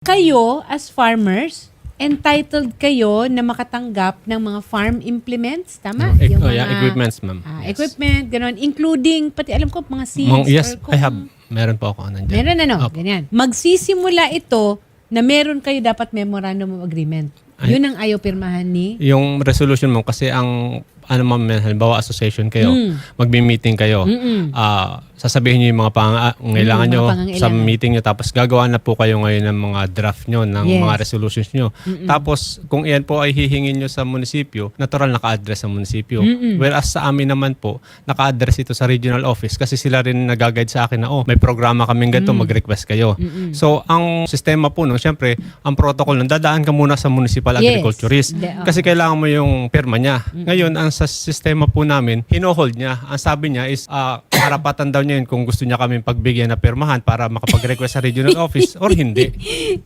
Kayo, as farmers, entitled kayo na makatanggap ng mga farm implements, tama? E- Yung oh, yeah, mga, equipments, ma'am. ah, Yes. Equipment, gano'n. Including, pati alam ko, mga seeds. Mga- yes, or kung, I have. Meron po ako nandiyan. Meron ano, Opo. ganyan. Magsisimula ito na meron kayo dapat memorandum of agreement. Ay. Yun ang ayaw pirmahan ni... Yung resolution mo, kasi ang, ano ma'am, halimbawa association kayo, Mm. magbi-meeting kayo, Mm-mm. ah, sasabihin niyo yung mga pangangailangan Mm, mga nyo sa meeting nyo, tapos gagawa na po kayo ngayon ng mga draft nyo, ng Yes. mga resolutions nyo. Tapos, kung iyan po ay hihingin nyo sa munisipyo, natural naka-address sa munisipyo. Mm-mm. Whereas sa amin naman po, naka-address ito sa regional office kasi sila rin nag-guide sa akin na, oh, may programa kaming ganito, Mm. mag-request kayo. So, ang sistema po, no, syempre, ang protocol nun, dadaan ka muna sa municipal Yes. agriculturist. Oh. Kasi kailangan mo yung pirma niya. Ngayon, ang sa sistema po namin, hinohold niya. Ang sabi niya is, ah, karapatan daw niya yun kung gusto niya kaming pagbigyan na pirmahan para makapag-request sa regional office or hindi.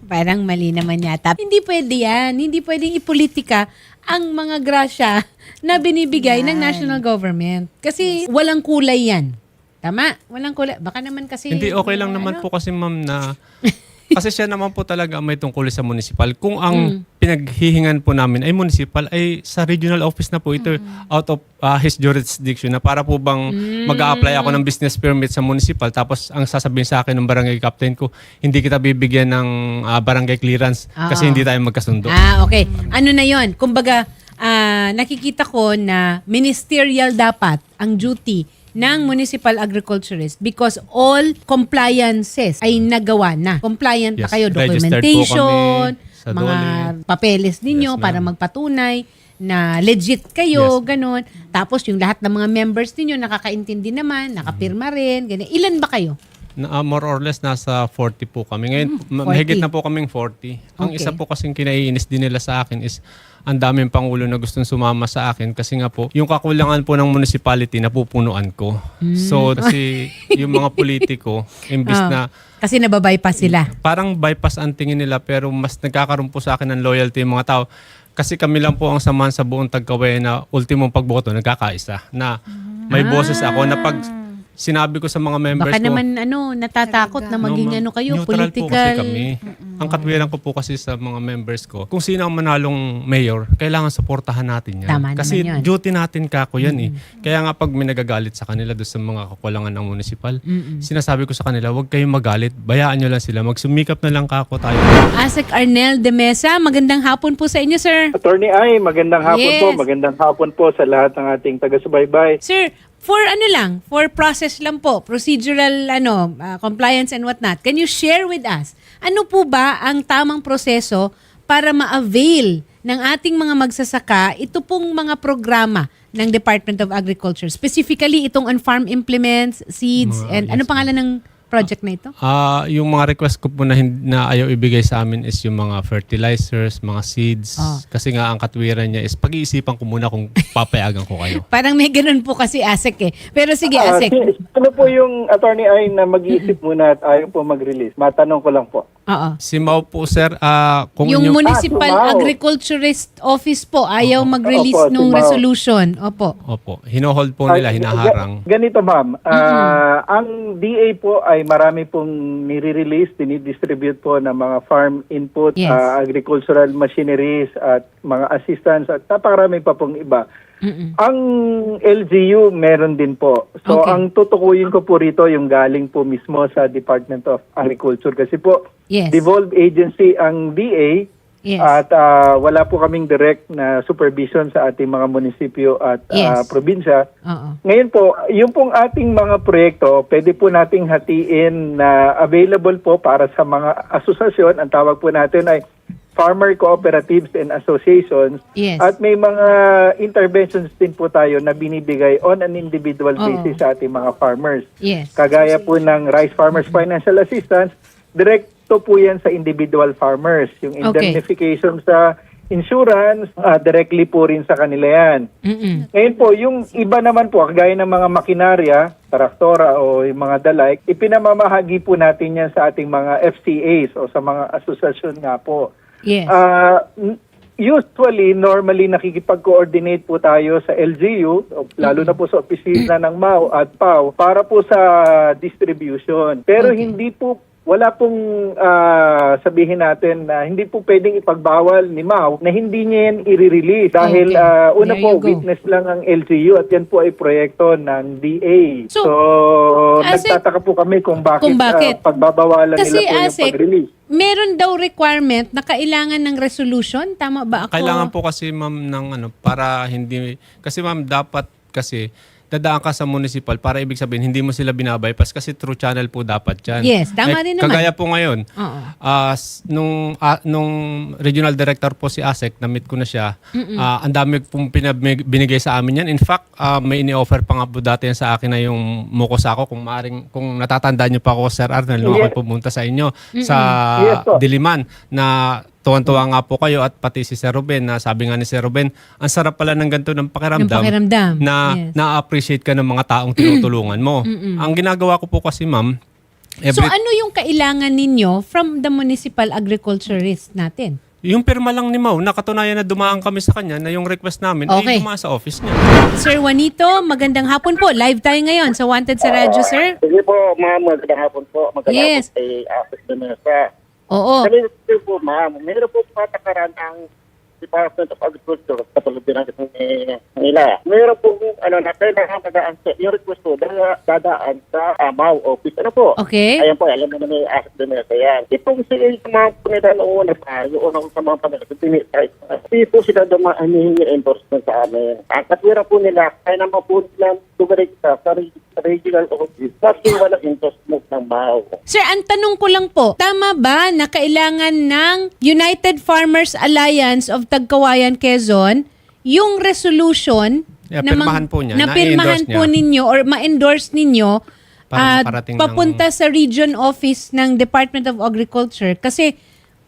Parang mali naman yata. Hindi pwede yan. Hindi pwedeng ipolitika ang mga grasya na binibigay ng national government. Kasi walang kulay yan. Tama? Walang kulay. Baka naman kasi... Hindi, okay lang ano? naman po kasi ma'am na... Kasi siya naman po talaga may tungkol sa municipal. Kung ang pinaghihingan po namin ay municipal, ay sa regional office na po ito out of uh, his jurisdiction na para po bang mag-a-apply ako ng business permit sa municipal tapos ang sasabihin sa akin ng barangay captain ko, hindi kita bibigyan ng uh, barangay clearance kasi Ah. hindi tayo magkasundo. Ah, okay. Ano na yon? Kumbaga, ah, nakikita ko na ministerial dapat ang duty ng municipal agriculturist because all compliances ay nagawa na. Compliant Yes, kayo, registered po documentation, mga papeles ninyo Yes, para magpatunay na legit kayo, Yes. ganun. Tapos yung lahat ng mga members ninyo nakakaintindi naman, nakapirma rin, ganun. Ilan ba kayo? Na, ah, more or less nasa 40 po kami. Ngayon, 40. mahigit na po kaming 40. Ang Okay. isa po kasing kinaiinis din nila sa akin is ang daming pangulo na gustong sumama sa akin kasi nga po, yung kakulangan po ng municipality napupunuan ko. So, kasi yung mga politiko, imbis Ah. na Kasi nababypass sila. parang bypass ang tingin nila pero mas nagkakaroon po sa akin ng loyalty yung mga tao. Kasi kami lang po ang samahan sa buong Tagkawayan na ultimong pagboto nagkakaisa. Na may boses ako na pag sinabi ko sa mga members Baka ko, naman ano, natatakot na maging No, ma'am. ano kayo, Neutral political. po kasi kami. Ang katwiran ko po kasi sa mga members ko, kung sino ang manalong mayor, kailangan suportahan natin yan. Tama kasi naman yun. duty natin kako yan eh. Kaya nga pag may nagagalit sa kanila doon sa mga kakulangan ng municipal, sinasabi ko sa kanila, huwag kayong magalit. Bayaan nyo lang sila. Magsumikap na lang kako tayo. Asek Arnel de Mesa, magandang hapon po sa inyo, sir. Attorney Ay, magandang hapon Yes. po. Magandang hapon po sa lahat ng ating taga-subaybay. Sir, for ano lang, for process lang po, procedural ano, uh, compliance and whatnot, can you share with us, ano po ba ang tamang proseso para ma-avail ng ating mga magsasaka ito pong mga programa ng Department of Agriculture? Specifically, itong on-farm implements, seeds, Mga- and ano yes, pangalan ng project na ito? Ah, yung mga request ko po na, hin- na ayaw ibigay sa amin is yung mga fertilizers, mga seeds. Ah. Kasi nga ang katwiran niya is pag-iisipan ko muna kung papayagan ko kayo. Parang may ganun po kasi Asek eh. Pero sige, Ah, Asek. si- ano po yung Attorney Ay na mag-iisip muna at ayaw po mag-release? Matanong ko lang po. Oo. Si Mau po, sir, ah, kung Yung inyong- Municipal Ah, Sumao. Agriculturist Office po ayaw mag-release Opo, nung Sumao. resolution. Opo. Opo, hinohold po nila, Ah, hinaharang. ga- Ganito ma'am, Ah, ang DA po ay marami pong nire-release, dinidistribute po ng mga farm input, Yes. ah, agricultural machineries at mga assistance at napakarami pa pong iba. Mm-mm. Ang LGU meron din po. So Okay. ang tutukuyin ko po rito yung galing po mismo sa Department of Agriculture kasi po Yes. devolved agency ang DA Yes. at ah, wala po kaming direct na supervision sa ating mga munisipyo at ah, Yes. probinsya. Oo. Ngayon po, yung pong ating mga proyekto, pwede po nating hatiin na available po para sa mga asosasyon. Ang tawag po natin ay farmer cooperatives and associations. Yes. At may mga interventions din po tayo na binibigay on an individual Oo. basis sa ating mga farmers. Yes. Kagaya po ng Rice Farmers Financial Assistance, direkto po yan sa individual farmers. Yung Okay. indemnification sa insurance, ah, directly po rin sa kanila yan. Mm-mm. Ngayon po, yung iba naman po, kagaya ng mga makinarya, traktora o yung mga dalay, ipinamamahagi po natin yan sa ating mga FCAs o sa mga asosasyon nga po. Yes. N- usually, normally nakikipag-coordinate po tayo sa LGU, lalo na po sa opisina ng MAU at PAU, para po sa distribution. Pero Okay. hindi po wala pong ah, sabihin natin na hindi po pwedeng ipagbawal ni Mau na hindi niya yan i-release dahil Okay. ah, una There po witness lang ang LGU at yan po ay proyekto ng DA. So, So, nagtataka po kami kung bakit, Kung bakit? ah, pagbabawalan Kasi nila po yung pag-release. Meron daw requirement na kailangan ng resolution. Tama ba ako? Kailangan po kasi ma'am ng ano para hindi kasi ma'am dapat kasi dadaan ka sa municipal para ibig sabihin hindi mo sila binabypass kasi through channel po dapat yan. Yes, tama Eh, rin naman. Kagaya po ngayon. Oo. ah, s- nung ah, nung regional director po si ASEC, na-meet ko na siya. ah, ang dami pong pinab- binigay sa amin yan. In fact, ah, may ini-offer pa nga po dati yan sa akin na yung Mukosako kung maaring kung natatandaan niyo pa ako Sir Arnel nung Yes. ako pumunta sa inyo sa Yes. Diliman na tuwan-tuwa nga po kayo at pati si Sir Ruben na sabi nga ni Sir Ruben, ang sarap pala ng ganito ng pakiramdam, Ng pakiramdam. na Yes. na-appreciate ka ng mga taong tinutulungan mo. Ang ginagawa ko po kasi ma'am, So every, ano yung kailangan ninyo from the municipal agriculturist natin? yung pirma lang ni Mau, nakatunayan na dumaan kami sa kanya na yung request namin Okay. ay dumaan sa office niya. Sir Juanito, magandang hapon po. Live tayo ngayon sa Wanted sa Radyo, sir. Sige po, ma'am. Magandang hapon po. Magandang Yes. hapon kay Afis Domensa. Oo. Ko po, ma'am, meron po patakaran ang Department of Agriculture katulad din ng eh, nila. Meron po ano, na kailangan dadaan sa yung request po dada- dadaan sa AMAW office. Ano po? Okay. Ayan po, alam mo na may Afis Domensa yan. Itong sila yung mga panila na una pa, yung unang sa mga panila, hindi po sila dumaan hihingi endorsement sa amin. Ang katwira po nila, kaya naman po nila sa reg- sa regional office kasi walang endorsement ng MAW. Sir, ang tanong ko lang po, tama ba na kailangan ng United Farmers Alliance of Tagkawayan, Quezon yung resolution Yeah, na, pirmahan po niya, na na pirmahan po niya. ninyo or ma-endorse ninyo Para at ng- papunta sa region office ng Department of Agriculture kasi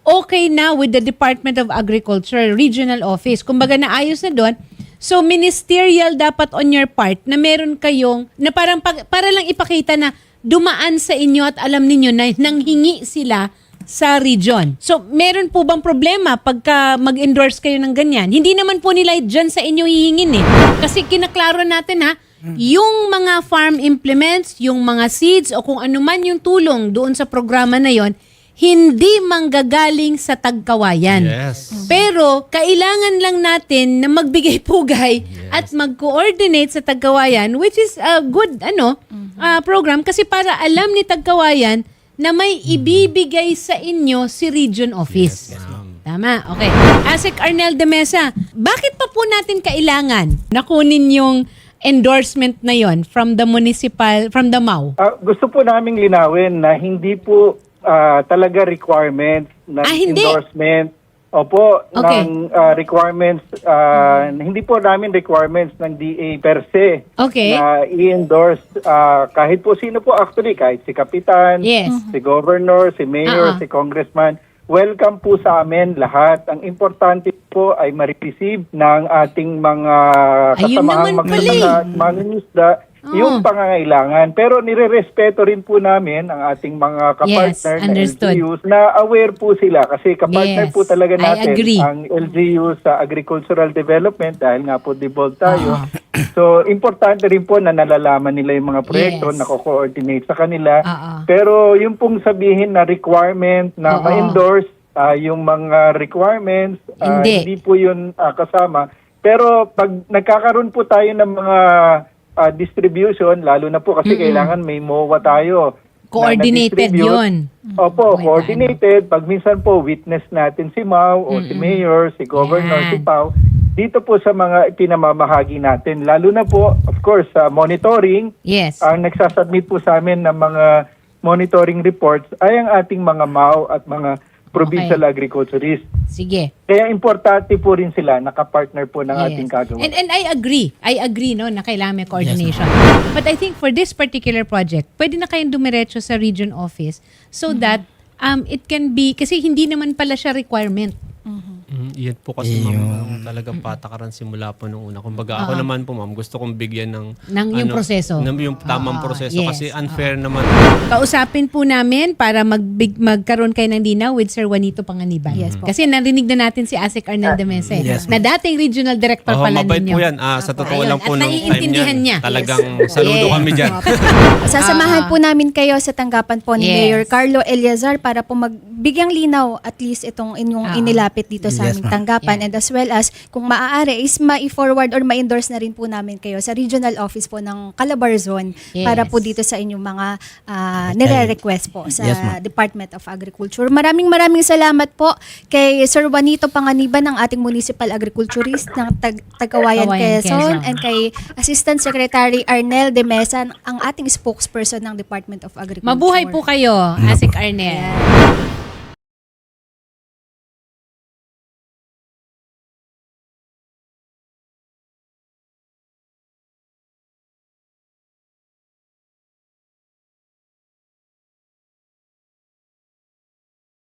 okay na with the Department of Agriculture, regional office. Kumbaga naayos na doon. So ministerial dapat on your part na meron kayong na parang pag- para lang ipakita na dumaan sa inyo at alam ninyo na nanghingi sila sa region. So, meron po bang problema pagka mag-endorse kayo ng ganyan? Hindi naman po nila dyan sa inyo hihingin eh. Kasi kinaklaro natin ha, yung mga farm implements, yung mga seeds o kung ano man yung tulong doon sa programa na yon, hindi manggagaling sa tagkawayan. Yes. Pero kailangan lang natin na magbigay pugay at mag-coordinate sa Tagkawayan which is a good ano ah, program kasi para alam ni Tagkawayan na may ibibigay sa inyo si region office. Tama, okay. Asik Arnel de Mesa, bakit pa po natin kailangan na kunin yung endorsement na yon from the municipal, from the MAU? Ah, gusto po naming linawin na hindi po ah, talaga requirement ng Ah, hindi? endorsement. Opo, Okay. ng ah, requirements, ah, hindi po namin requirements ng DA per se Okay. na i-endorse ah, kahit po sino po actually, kahit si Kapitan, Yes. si Governor, si Mayor, ah. si Congressman. Welcome po sa amin lahat. Ang importante po ay ma-receive ng ating mga kasamahang magsasaka at mangingisda yung Oo. pangangailangan. Pero nirerespeto rin po namin ang ating mga kapartner Yes, na. LGUs na aware po sila kasi kapartner Yes, po talaga natin ang LGU sa agricultural development dahil nga po devolved tayo. Ah. So, importante rin po na nalalaman nila yung mga proyekto, Yes. na coordinate sa kanila. Oo. Pero yung pong sabihin na requirement na Oo. ma-endorse ah, yung mga requirements, ah, Hindi. hindi po yun ah, kasama. Pero pag nagkakaroon po tayo ng mga ah, distribution, lalo na po kasi kailangan may MOA tayo. na Coordinated na-distribute. yun. Opo, Okay, coordinated. Pag minsan po witness natin si Mau o si Mayor, si Governor, Yan. si Pau, dito po sa mga pinamamahagi natin. Lalo na po, of course, sa monitoring, Yes. ang nagsasubmit po sa amin ng mga monitoring reports ay ang ating mga MAO at mga provincial agriculturists. Sige. Kaya importante po rin sila, nakapartner po ng Yes. ating kagawa. And, and I agree. I agree no, na kailangan may coordination. But I think for this particular project, pwede na kayong dumiretso sa region office so that um, it can be, kasi hindi naman pala siya requirement. Mm, Yan po kasi ma'am, ang talagang patakaran simula po nung una. Kumbaga ako naman po ma'am, gusto kong bigyan ng... Ng yung proseso. ng yung tamang Ah, proseso yes. kasi unfair naman. Kausapin po namin para magbig, magkaroon kayo ng linaw with Sir Juanito Panganiban. Yes po. Kasi narinig na natin si Asik Arnel de Mese, Yes, na dating regional director Oo, pala mabait ninyo. po yan. Ah, sa totoo Ayun, lang po at nung time naiintindihan yan, niya. talagang saludo Yes. kami dyan. Sasamahan po namin kayo sa tanggapan po ni Yes. Mayor Carlo Eliazar para po magbigyang linaw at least itong inyong Ah. inilapit dito sa Yes, aming tanggapan Yeah. and as well as kung maaari is ma-forward or ma-endorse na rin po namin kayo sa regional office po ng Calabarzon Yes. para po dito sa inyong mga ah, nire-request po sa Yes. Department of Agriculture. Maraming maraming salamat po kay Sir Juanito Panganiban ng ating municipal agriculturist ng Tag Tagawayan, Quezon, Quezon. and kay Assistant Secretary Arnel de Mesa, ang ating spokesperson ng Department of Agriculture. Mabuhay po kayo, Asik Arnel.